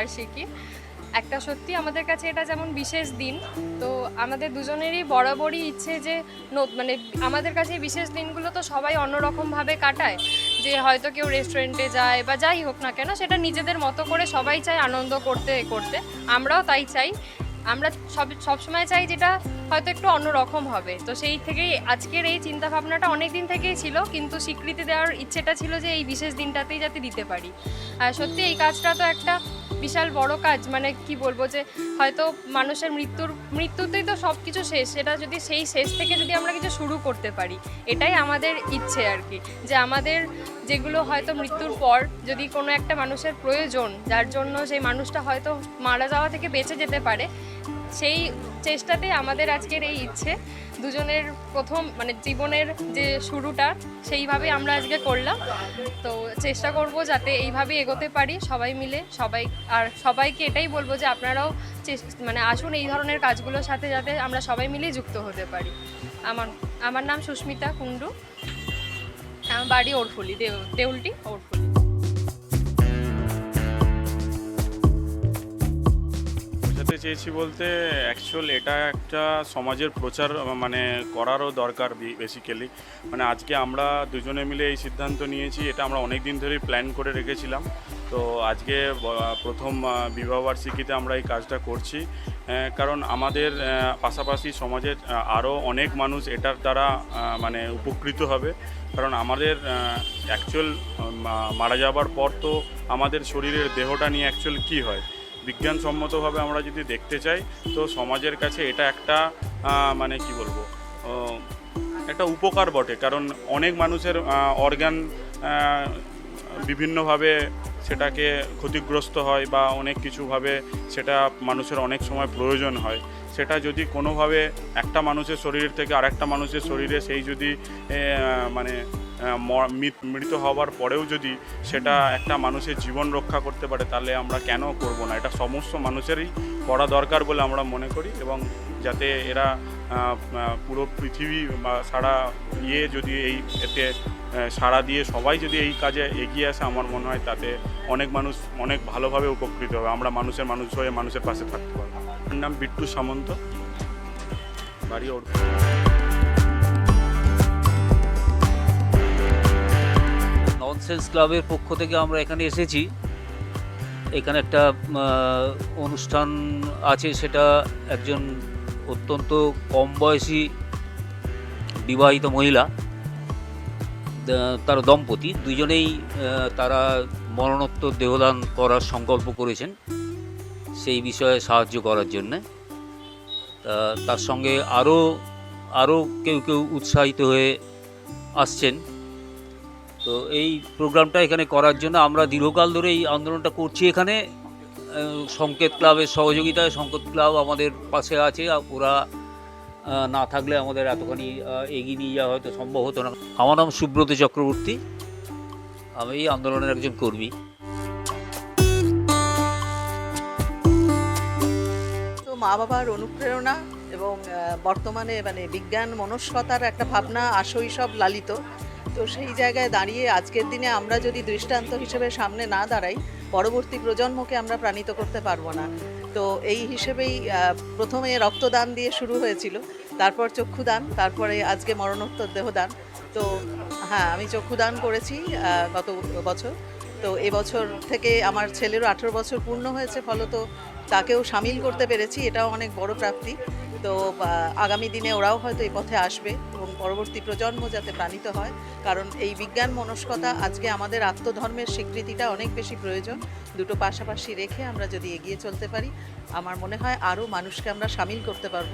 বার্ষিকী। একটা সত্যি আমাদের কাছে এটা যেমন বিশেষ দিন, তো আমাদের দুজনেরই বরাবরই ইচ্ছে যে মানে আমাদের কাছে বিশেষ দিনগুলো তো সবাই অন্যরকমভাবে কাটায়, যে হয়তো কেউ রেস্টুরেন্টে যায় বা যাই হোক না কেন, সেটা নিজেদের মতো করে সবাই চায় আনন্দ করতে করতে। আমরাও তাই চাই আমরা সব সবসময় চাই যেটা হয়তো একটু অন্যরকম হবে। তো সেই থেকেই আজকের এই চিন্তা ভাবনাটা অনেক দিন থেকেই ছিল, কিন্তু স্বীকৃতি দেওয়ার ইচ্ছেটা ছিল যে এই বিশেষ দিনটাতেই যাতে দিতে পারি। আর সত্যি এই কাজটা তো একটা বিশাল বড় কাজ মানে কি বলব যে হয়তো মানুষের মৃত্যুর, মৃত্যুতেই তো সব কিছু শেষ, সেটা যদি সেই শেষ থেকে যদি আমরা কিছু শুরু করতে পারি, এটাই আমাদের ইচ্ছে আর কি। যে আমাদের যেগুলো হয়তো মৃত্যুর পর যদি কোনো একটা মানুষের প্রয়োজন, যার জন্য সেই মানুষটা হয়তো মারা যাওয়া থেকে বেঁচে যেতে পারে সেই চেষ্টাতে আমাদের আজকের এই ইচ্ছে। দুজনের প্রথম মানে জীবনের যে শুরুটা, সেইভাবে আমরা আজকে করলাম। তো চেষ্টা করব যাতে এইভাবে এগোতে পারি সবাই মিলে, সবাই, আর সবাইকে এটাই বলব যে আপনারাও মানে আসুন এই ধরনের কাজগুলোর সাথে যাতে আমরা সবাই মিলে যুক্ত হতে পারি। আমার আমার নাম সুস্মিতা কুণ্ডু। আমার বাড়ি ওরফুলি, দেউ, দেউলটি ওরফুলি। চেয়েছি বলতে অ্যাকচুয়াল এটা একটা সমাজের প্রচার মানে করারও দরকার বেসিক্যালি মানে আজকে আমরা দুজনে মিলে এই সিদ্ধান্ত নিয়েছি, এটা আমরা অনেক দিন ধরেই প্ল্যান করে রেখেছিলাম। তো আজকে প্রথম বিবাহবার্ষিকীতে আমরা এই কাজটা করছি। কারণ আমাদের পাশাপাশি সমাজের আরও অনেক মানুষ এটার দ্বারা মানে উপকৃত হবে। কারণ আমাদের অ্যাকচুয়াল মারা যাবার পর তো আমাদের শরীরের দেহটা নিয়ে অ্যাকচুয়াল কী হয়? বিজ্ঞানসম্মতভাবে আমরা যদি দেখতে চাই, তো সমাজের কাছে এটা একটা মানে কি বলব একটা উপকার বটে। কারণ অনেক মানুষের অর্গান বিভিন্নভাবে সেটাকে ক্ষতিগ্রস্ত হয় বা অনেক কিছুভাবে সেটা মানুষের অনেক সময় প্রয়োজন হয়। সেটা যদি কোনোভাবে একটা মানুষের শরীর থেকে আরেকটা মানুষের শরীরে সেই যদি মানে মৃত- হওয়ার পরেও যদি সেটা একটা মানুষের জীবন রক্ষা করতে পারে, তাহলে আমরা কেন করব না? এটা সমস্ত মানুষেরই করা দরকার বলে আমরা মনে করি এবং যাতে এরা পুরো পৃথিবী বা সারা ইয়ে যদি এই এতে সাড়া দিয়ে সবাই যদি এই কাজে এগিয়ে আসে, আমার মনে হয় তাতে অনেক মানুষ অনেক ভালোভাবে উপকৃত হবে। আমরা মানুষের মানুষ হয়ে মানুষের পাশে থাকতে পারব। আমার নাম বিট্টু সামন্ত। বাড়ি ওর ননসেন্স ক্লাবের পক্ষ থেকে আমরা এখানে এসেছি। এখানে একটা অনুষ্ঠান আছে, সেটা একজন অত্যন্ত কম বয়সী বিবাহিত মহিলা তার দম্পতি। দুজনেই তারা মরণোত্তর দেহদান করার সংকল্প করেছেন সেই বিষয়ে সাহায্য করার জন্যে। তার সঙ্গে আরও আরও কেউ কেউ উৎসাহিত হয়ে আসছেন। তো এই প্রোগ্রামটা এখানে করার জন্য আমরা দীর্ঘকাল ধরে এই আন্দোলনটা করছি এখানে। সংকেত ক্লাবের সহযোগিতায় সংকেত ক্লাব আমাদের পাশে আছে। ওরা না থাকলে আমাদের এতখানি এগিয়ে নিয়ে যাওয়া হয়তো সম্ভব হতো না। আমার নাম সুব্রত চক্রবর্তী। আমি এই আন্দোলনের একজন কর্মী। তো মা বাবার অনুপ্রেরণা এবং বর্তমানে মানে বিজ্ঞান মনস্কতার একটা ভাবনা আসই সব লালিত। তো সেই জায়গায় দাঁড়িয়ে আজকের দিনে আমরা যদি দৃষ্টান্ত হিসেবে সামনে না দাঁড়াই পরবর্তী প্রজন্মকে আমরা প্রাণিত করতে পারব না। তো এই হিসেবেই প্রথমে রক্তদান দিয়ে শুরু হয়েছিল, তারপর চক্ষুদান, তারপরে আজকে মরণোত্তর দেহদান। তো হ্যাঁ আমি চক্ষুদান করেছি গত বছর। তো এবছর থেকে আমার ছেলেরও আঠেরো বছর পূর্ণ হয়েছে, ফলত তাকেও সামিল করতে পেরেছি, এটাও অনেক বড় প্রাপ্তি। তো আগামী দিনে ওরাও হয়তো এই পথে আসবে এবং পরবর্তী প্রজন্ম যাতে প্রাণিত হয়। কারণ এই বিজ্ঞান মনস্কতা আজকে আমাদের আত্মধর্মের স্বীকৃতিটা অনেক বেশি প্রয়োজন। দুটো পাশাপাশি রেখে আমরা যদি এগিয়ে চলতে পারি, আমার মনে হয় আরও মানুষকে আমরা সামিল করতে পারব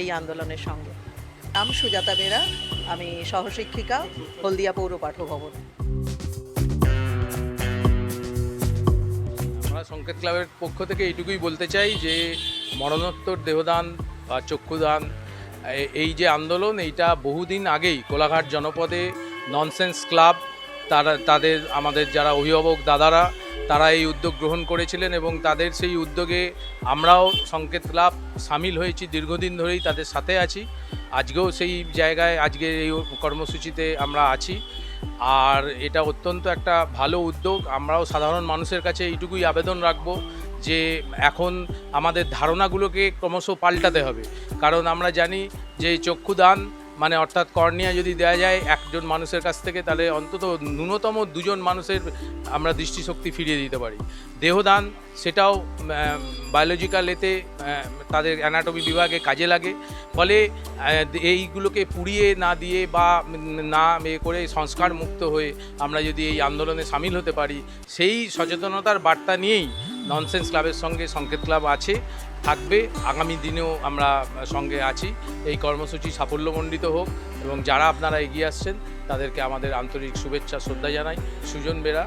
এই আন্দোলনের সঙ্গে। নাম সুজাতা বেরা, আমি সহশিক্ষিকা, হলদিয়া পৌর পাঠভবন। আমরা সংকেত ক্লাবের পক্ষ থেকে এইটুকুই বলতে চাই যে, মরণোত্তর দেহদান চক্ষুদান এই যে আন্দোলন, এইটা বহুদিন আগেই কোলাঘাট জনপদে ননসেন্স ক্লাব, তারা, তাদের, আমাদের যারা অভিভাবক দাদারা, তারা এই উদ্যোগ গ্রহণ করেছিলেন এবং তাদের সেই উদ্যোগে আমরাও সংকেত ক্লাব সামিল হয়েছি, দীর্ঘদিন ধরেই তাদের সাথে আছি। আজকেও সেই জায়গায় আজকের এই কর্মসূচিতে আমরা আছি। আর এটা অত্যন্ত একটা ভালো উদ্যোগ। আমরাও সাধারণ মানুষের কাছে এইটুকুই আবেদন রাখব যে এখন আমাদের ধারণাগুলোকে ক্রমশ পাল্টাতে হবে। কারণ আমরা জানি যে চক্ষুদান মানে অর্থাৎ কর্নিয়া যদি দেওয়া যায় একজন মানুষের কাছ থেকে, তাহলে অন্তত ন্যূনতম দুজন মানুষের আমরা দৃষ্টিশক্তি ফিরিয়ে দিতে পারি। দেহদান সেটাও বায়োলজিক্যাল এতে তাদের অ্যানাটমি বিভাগে কাজে লাগে। ফলে এইগুলোকে পুড়িয়ে না দিয়ে বা না এ করে সংস্কার মুক্ত হয়ে আমরা যদি এই আন্দোলনে সামিল হতে পারি, সেই সচেতনতার বার্তা নিয়েই ননসেন্স ক্লাবের সঙ্গে সংকেত ক্লাব আছে, থাকবে। আগামী দিনেও আমরা সঙ্গে আছি। এই কর্মসূচি সাফল্যমণ্ডিত হোক এবং যারা আপনারা এগিয়ে আসছেন, তাদেরকে আমাদের আন্তরিক শুভেচ্ছা, শ্রদ্ধা জানাই। সুজন বেরা